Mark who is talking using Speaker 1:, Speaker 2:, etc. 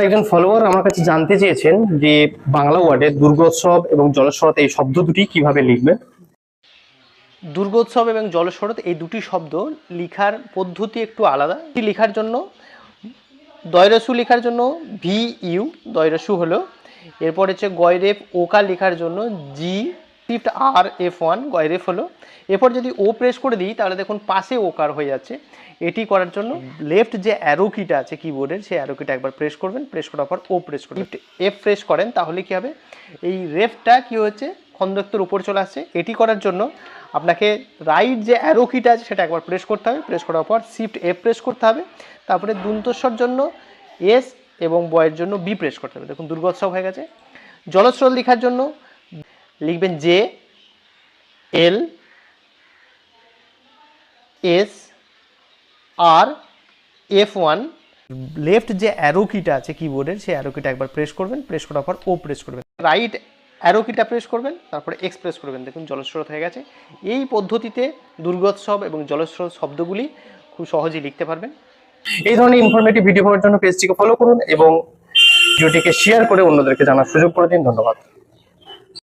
Speaker 1: একজন ফলোয়ার আমার কাছে জানতে চেয়েছেন যে বাংলা ওয়ার্ডে দুর্গোৎসব এবং জলস্রোত এই শব্দ দুটি কীভাবে লিখবে
Speaker 2: দুর্গোৎসব এবং জলস্রোত এই দুটি শব্দ লিখার পদ্ধতি একটু আলাদা। লেখার জন্য? দয়রসু লেখার জন্য ভি ইউ, দয়রসু হলো। এরপর হচ্ছে গয়রেফ ওকা লেখার জন্য জি শিফট আর এফ ওয়ান গয়রেফ হলো। এরপর যদি ও প্রেস করে দিই, তাহলে দেখুন পাশে ওকার হয়ে যাচ্ছে। এটি করার জন্য লেফট যে অ্যারো কিটা আছে কিবোর্ডের সেই অ্যারো কিটা একবার প্রেস করবেন। প্রেস করার পর ও প্রেস করবেন। এফ প্রেস করেন, তাহলে কি হবে? এই রেফটা কি হচ্ছে? খন্দক্তর উপর চলে আসছে। এটি করার জন্য আপনাকে রাইট যে অ্যারো কিটা আছে, সেটা একবার প্রেস করতে হবে। প্রেস করার পর শিফট এফ প্রেস করতে হবে। তারপরে দুন্তস্বর জন্য এস এবং বয়ের জন্য বি প্রেস করতে হবে। দেখুন দুর্গোৎসব হয়ে গেছে। জলস্রোত লেখার জন্য লিখবেন J L S R F one left যে অ্যারো কিটা আছে কিবোর্ডের সেই অ্যারো কিটা একবার প্রেস করবেন। প্রেস করার পর ও প্রেস করবেন। রাইট অ্যারো কিটা প্রেস করবেন তারপরে এক্স প্রেস করবেন। দেখুন জলস্রোত হয়ে গেছে। এই পদ্ধতিতে দুর্গোৎসব এবং জলস্রোত শব্দগুলি খুব সহজেই লিখতে পারবেন।
Speaker 1: এই ধরনের ইনফরমেটিভ ভিডিও পাওয়ার জন্য পেজটিকে ফলো করুন এবং ভিডিওটিকে শেয়ার করে অন্যদেরকে জানার সুযোগ করে দিন। ধন্যবাদ।